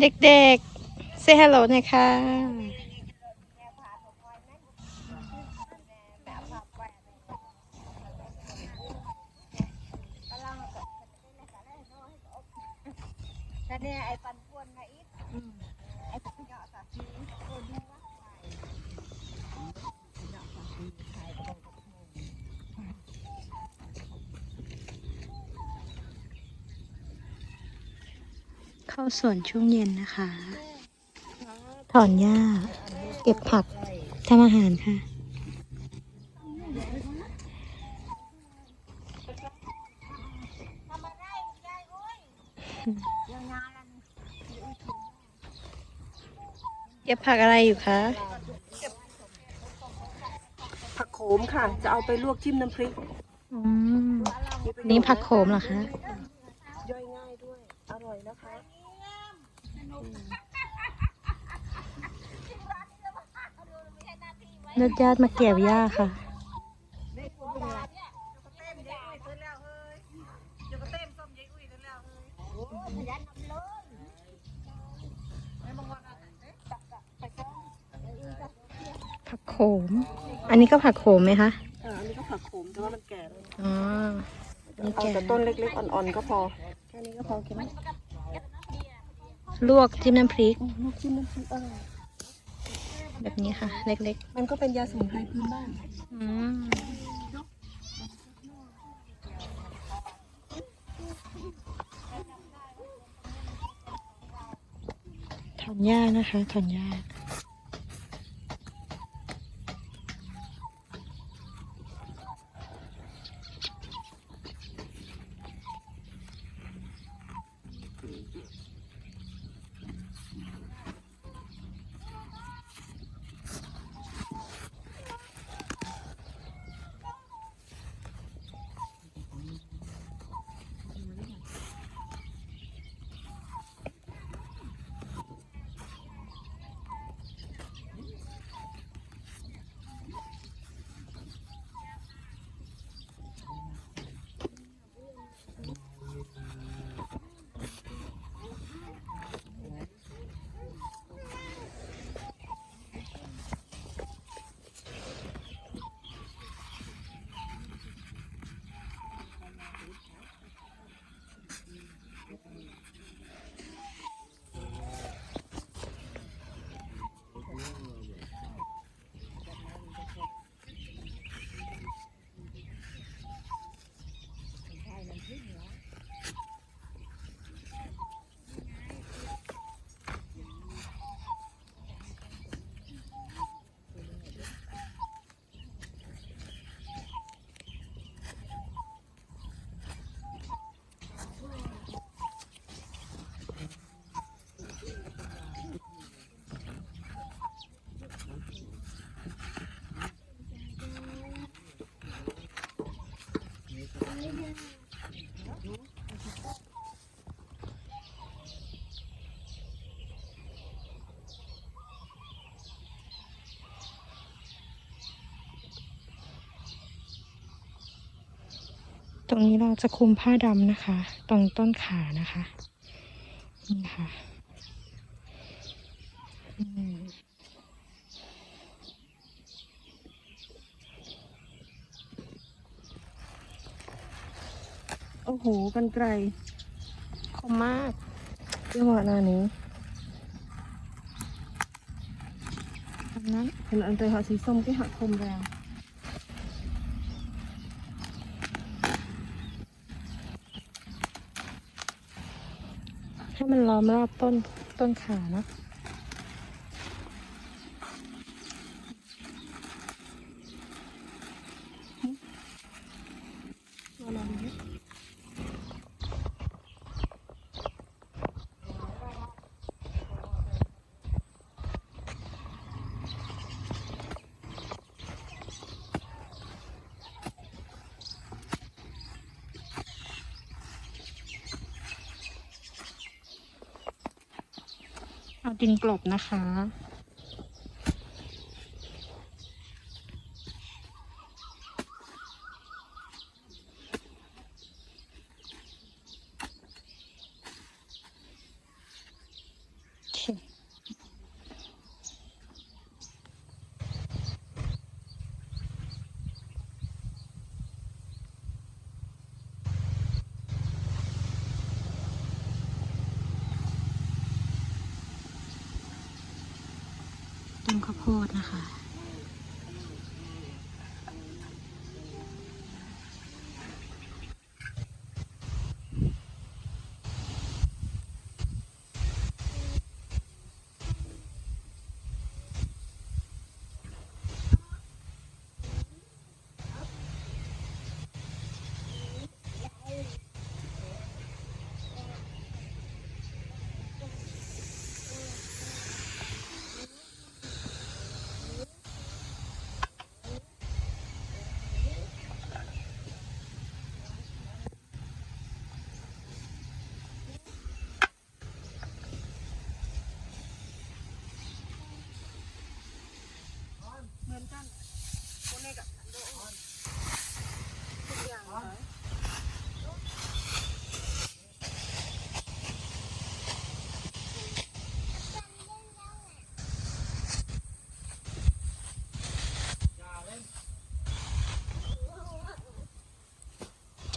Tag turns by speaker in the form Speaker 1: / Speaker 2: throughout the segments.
Speaker 1: เด็ก
Speaker 2: ๆ say hello นะคะ
Speaker 3: แต่เนี่ยไอ้ปันพวนนะอีกไอ้ปันเหยาะสักทีโอ้ดีวะ
Speaker 2: เข้าสวนช่วงเย็นนะคะ ถอนหญ้า เก็บผักทำอาหารค่ะ
Speaker 3: ทำมาได้ยายโอ้ยยาวๆแล้วนี่
Speaker 2: เก็บผักอะไรอยู่คะ
Speaker 1: ๆผักโขมค่ะ จะเอาไปลวกจิ้มน้ำพริก
Speaker 2: อืม นี่ผักโขมเหรอคะ
Speaker 1: ย่อยง่ายด้วย อร่อยนะคะ
Speaker 2: ญาติญาติๆมาเก็บหญ้าค่ะ ผักโขม อันนี้ก็ผักโขมไหมคะ
Speaker 1: อ่าอันนี้ก็ผักโขมแต่ว่ามันแก่แล้ว
Speaker 2: อ๋อนี่
Speaker 1: เอา
Speaker 2: แก่
Speaker 1: แต่ต้นเล็กๆ อ่อนๆ ก็พอ แค่นี้ก็พอกินไหม
Speaker 2: ลวกจิ้มน้ำพริก
Speaker 1: ลวกจิ้มน้ำพริกอร่อย
Speaker 2: แบบนี้ค่ะ เล็ก
Speaker 1: มันก็เป็นยาสมุนไพรพื้นบ้าน
Speaker 2: ๆอืมถอนหญ้านะคะถอนหญ้า ตรงนี้เราจะคลุมผ้าดำนะคะ ตรงต้นขานะคะนี่ค่ะอืม
Speaker 1: โอ้โหกันไกล
Speaker 2: คมมาก
Speaker 1: จังหวะหนานี้
Speaker 2: ตรงนั้น
Speaker 1: เห็นอันเตอร์หาสีส้มที่หักคมแรง
Speaker 2: ให้มันล้อมรอบต้นต้นขานะ ดินกลบนะคะ ข้าวโพดนะคะ
Speaker 1: เหมือนกันโคเนกับอันโดทุกอย่างเลย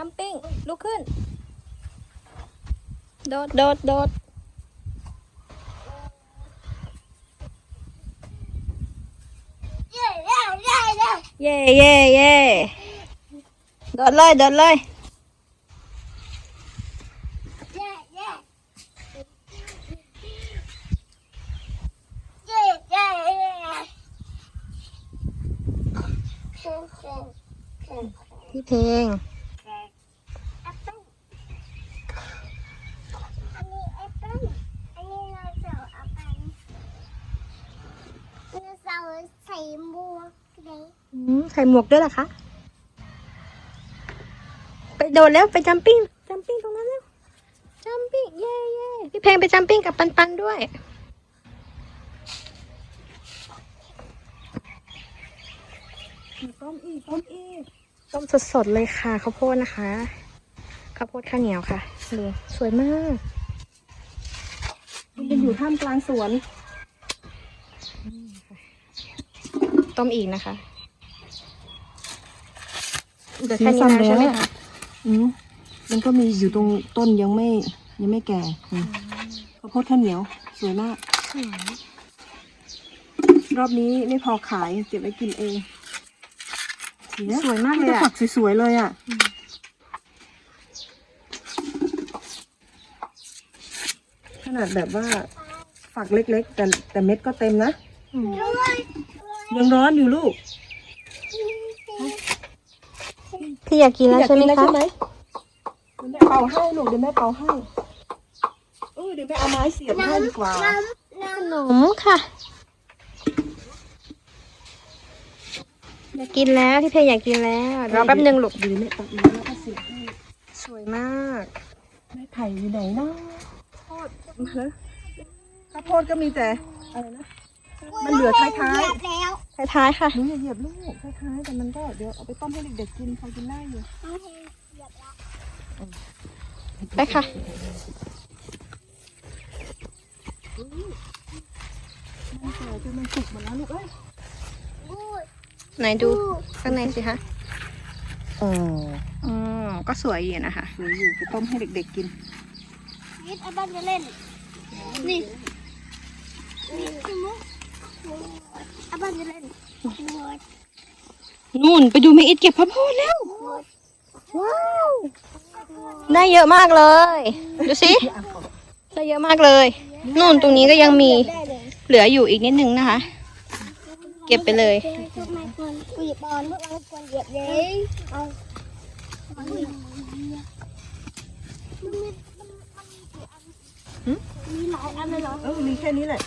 Speaker 2: จัมปิ้งลุกขึ้น โดด โดด โดด
Speaker 3: เย่เย่เย่เย่
Speaker 2: เย่เย่โดดเลย โดดเลย
Speaker 3: เย้เย้เย้เย้เย้
Speaker 2: พี่เพลง
Speaker 3: แอปเปิ้ลอันนี้แอปเปิ้ลอันนี้เราเสาร์แอปเปิ้ลเราเสาร์ ใส่หมวกเลย
Speaker 2: อืมใส่หมวกด้วยเหรอคะ ไปโดดแล้วไปจัมปิ้งจัมปิ้งตรงนั้นแล้วจัมปิ้งเย่เย่พี่เพลงไปจัมปิ้งกับปันปันด้วย
Speaker 1: ต้มอีกต้มอีก
Speaker 2: ต้มสดๆเลยค่ะข้าวโพดนะคะข้าวโพดข้าวเหนียวค่ะดูสวยมาก
Speaker 1: มันเป็นอยู่ท่ามกลางสวน
Speaker 2: ต้มอีกนะคะเดี๋ยวแค่นี้นะใช่ไหมคะ
Speaker 1: อืมมันก็มีอยู่ตรงต้นยังไม่ยังไม่แก่อืมข้าวโพดข้าวเหนียว สวยมาก รอบนี้ไม่พอขายเก็บไว้กินเองเสี
Speaker 2: สวยมากเลย
Speaker 1: แต่
Speaker 2: อะ
Speaker 1: ฝักสวยๆเลยอะขนาดแบบว่าฝักเล็ก ๆ แต่แต่เม็ดก็เต็มนะ
Speaker 2: อืม
Speaker 1: ยังร้อนอยู่ลูก
Speaker 2: พี่อยากกินแล้วใช่ไหม
Speaker 1: อยาก
Speaker 2: คะ
Speaker 1: กินแล้วใช่ไหมเดี๋ยวแม่เป่าให้ลูกเดี๋ยวแม่เป่าให้เออเดี๋ยวแม่เอาไม้เสียบให้ดีกว่า
Speaker 2: ขนมค่ะอยากกินแล้วพี่เพลงอยากกินแล้วรอแป๊บนึงลูก
Speaker 1: เดี๋ยวแม่ตักน้ำแล้วก็เสียบให้
Speaker 2: สวยมาก
Speaker 1: แม่ไข่อยู่ไหนเนาะโพดมาแล้วข้าวโพดก็มีแต่อะไรนะ มันเหลือท้าย
Speaker 3: แล้ว
Speaker 2: ท้ายๆค่ะ
Speaker 1: ๆหนูอย่าเหยียบลูกท้ายๆแต่มันก็เดี๋ยวเอาไปต้มให้เด็กๆกินพอกินได้อยู่
Speaker 2: ไปค่ะ
Speaker 1: มันแก่จนมันสุกหมดแล้วลูกเอ้ย
Speaker 2: ไหนดูข้างในสิคะ
Speaker 1: เออ
Speaker 2: อ๋อก็สวยอยู่นะคะ
Speaker 1: สวยอยู่ไปต้มให้เด็กๆกิน
Speaker 3: นิดอาบ้านจะเล่น นี่นี่สมุก อนจะเล่น
Speaker 2: นู่นไปดูแม่อิดเก็บข้าวโพดแล้ว ว้าว ได้เยอะมากเลย ดูสิ ได้เยอะมากเลย นู่นตรงนี้ก็ยังมี
Speaker 3: ได้เลย
Speaker 2: เหลืออยู่อีกนิดนึงนะคะ เก็บไปเลย
Speaker 3: ทำไมควรกูหยิบบอลพวกเราควรเหยียบเลยเอามีหลายอันเลยเหรอ
Speaker 1: เออมีแค่นี้แหละ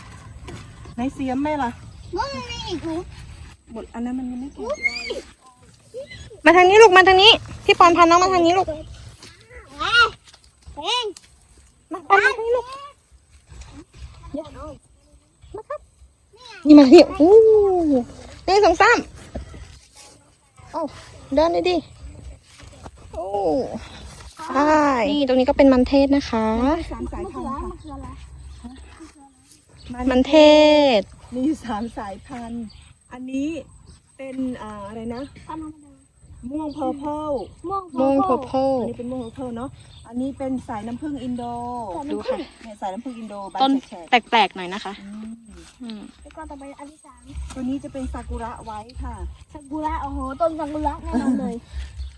Speaker 1: ไหนเสียมแม่ล่ะ
Speaker 3: อีกหนู
Speaker 1: หมดอันนั้นมันยังไม่แก่
Speaker 2: มาทางนี้ลูกมาทางนี้ พี่ปอนพาน้องมาทางนี้ลูก
Speaker 3: เฮ้ยเพ่ง
Speaker 2: มาปอนมาทางนี้ลูกนี่มานี่อู้หนึ่งสองสามโอ้เดินเลยดิโอ้ใช่นี่ตรงนี้ก็เป็นมันเทศนะคะ
Speaker 1: สามสายพันธุ์ค่ะ
Speaker 3: มันคืออะไร
Speaker 2: มันเทศ
Speaker 1: มีสามสายพันธุ์ อันนี้เป็นอ่าอะไรนะ
Speaker 3: พันธุ์ธรรมดา
Speaker 1: ม่วงเพอร์เพล
Speaker 3: ม่วง
Speaker 2: มงโพโพ
Speaker 1: อันนี้เป็นม่วงเพอร์เพลเนาะ อันนี้เป็นสายน้ำผึ้งอินโด
Speaker 2: ดูค่ะ
Speaker 1: เนี่ยสายน้ำผึ้งอินโดใบ
Speaker 2: ต้น
Speaker 1: แฉก
Speaker 2: แปลกๆหน่อยนะคะ
Speaker 1: ๆอืม
Speaker 2: อืม
Speaker 3: แล้วก็ต่อไปอันที่สาม
Speaker 1: ตัวนี้จะเป็นซากุระไว้ค่ะ
Speaker 3: ซากุระโอ้โหต้นซากุระแน่นอนเลย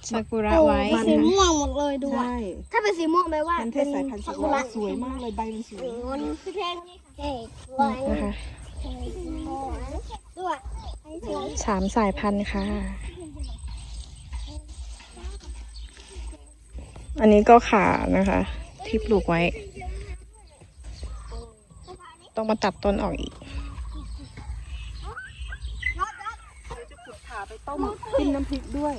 Speaker 2: ซากุระไว้
Speaker 3: โอ้โหสีม่วงหมดเลยดูอะ
Speaker 1: ใช่
Speaker 3: ถ้าเป็นสีม่วงแปลว่า
Speaker 1: มันเทศสายพันธุ์ซากุระสวยมากเลยใบมันสวย
Speaker 3: โอ้โหมันคือแค่นี้ค่ะเท่สวย
Speaker 2: นะคะ
Speaker 3: ด้วยอันนี้ สา
Speaker 2: มสายพันธุ์ค่ะ อันนี้ก็ขานะคะ ที่ปลูกไว้ ต้องมาตัดต้นออกอีก
Speaker 1: ต้มกินน้ำพริกด้วย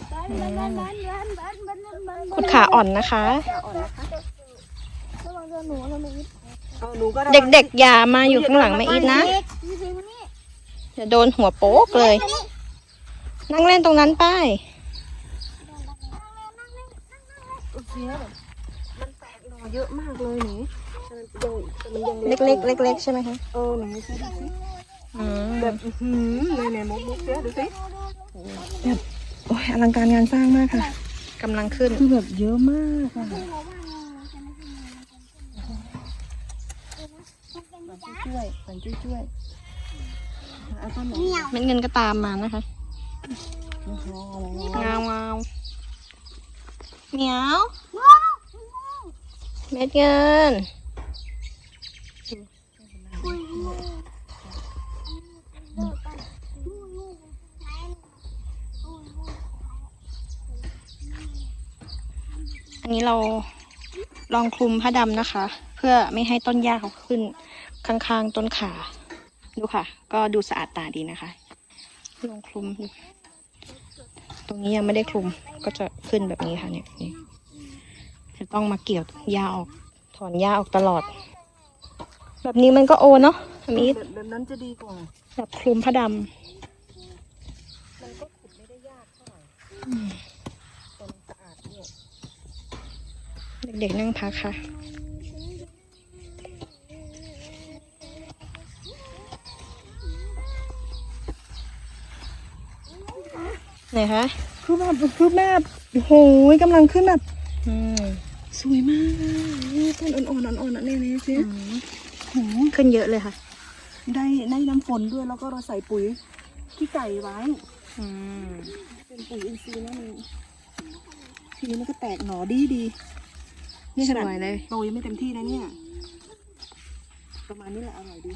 Speaker 2: ขุดขาอ่อนนะคะ
Speaker 1: เด็
Speaker 2: กๆอย่ามาอยู่ข้างหลังแม่อีทนะ
Speaker 3: เดี๋
Speaker 2: ยวโดนหัวโป๊กเลย นั่งเล่นตรงนั้นไป้าย
Speaker 1: โอเคแบบมันแตกหน่อเยอะมากเลยหนูแต่มันยัง
Speaker 2: เล็กๆเล็กๆใช่ไหมคะ
Speaker 1: เออหนูดูสิดูสิ
Speaker 2: อืม
Speaker 1: แบบอื้อหืมเลยเนี่ยมุกมุกเสียดูสิ
Speaker 2: โอ้ยอลังการงานสร้างมากค่ะกำลังขึ้น
Speaker 1: คือแบบเยอะมากอะช่วยๆมันช่วยช่วยๆ เอาต้นไหน
Speaker 2: เม็ดเงินก็ตามมานะคะ
Speaker 1: เอาอะไร
Speaker 2: งาวงาวเหมียว เม็ดเงินอันนี้เราลองคลุมผ้าดำนะคะ เพื่อไม่ให้ต้นหญ้าเขาขึ้นข้างๆต้นขา ดูค่ะ ก็ดูสะอาดตาดีนะคะลองคลุมดูตรงนี้ยังไม่ได้คลุมก็จะขึ้นแบบนี้ค่ะเนี่ยนี่จะต้องมาเกี่ยวหญ้าออกถอนหญ้าออกตลอด แบบนี้มันก็โอเนาะทำอีท
Speaker 1: แบบแบบนั้นจะดีกว่า
Speaker 2: แบบคลุมผ้าด
Speaker 1: มันก็ขุดไม่ได้ยากเท่าไหร่แต่มันสะอาดด้วยำ
Speaker 2: เด็กๆนั่งพักค่ะ ไหนคะ
Speaker 1: คือแบบคือแบบโอ้โหกำลังขึ้นแบบ
Speaker 2: อืม
Speaker 1: สวยมากนี่ต้นอ่อนๆอ่อนๆอะเนี่ยเนี่ยสิโห
Speaker 2: ขึ้นเยอะเลยค่ะ
Speaker 1: ได้ได้น้ำฝนด้วยแล้วก็เราใส่ปุ๋ยขี้ไก่ไว้
Speaker 2: อืม
Speaker 1: เป็นปุ๋ยอินทรีย์นะมันทีนี้มันก็แตกหน่อดีดีนี่
Speaker 2: ส
Speaker 1: ขนาด
Speaker 2: วยเลย
Speaker 1: โตยังไม่เต็มที่นะเนี่ย ประมาณนี้แหละอร่อยดี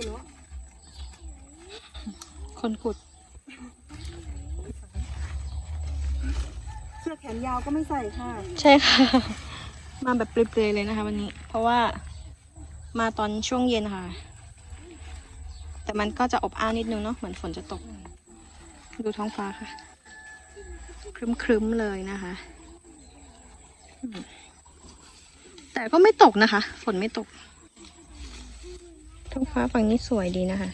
Speaker 1: อ้ยแล้วเลยเนาะ
Speaker 2: คนขุด
Speaker 1: เสื้อแขนยาวก็ไม่ใส่ค่ะ
Speaker 2: ใช่ค่ะ มาแบบเปรยๆเลยนะคะวันนี้ เพราะว่ามาตอนช่วงเย็นค่ะ แต่มันก็จะอบอ้าวนิดนึงเนาะ เหมือนฝนจะตก ดูท้องฟ้าค่ะ ครึ้มๆเลยนะคะอืมแต่ก็ไม่ตกนะคะ ฝนไม่ตก ท้องฟ้าฝั่งนี้สวยดีนะคะ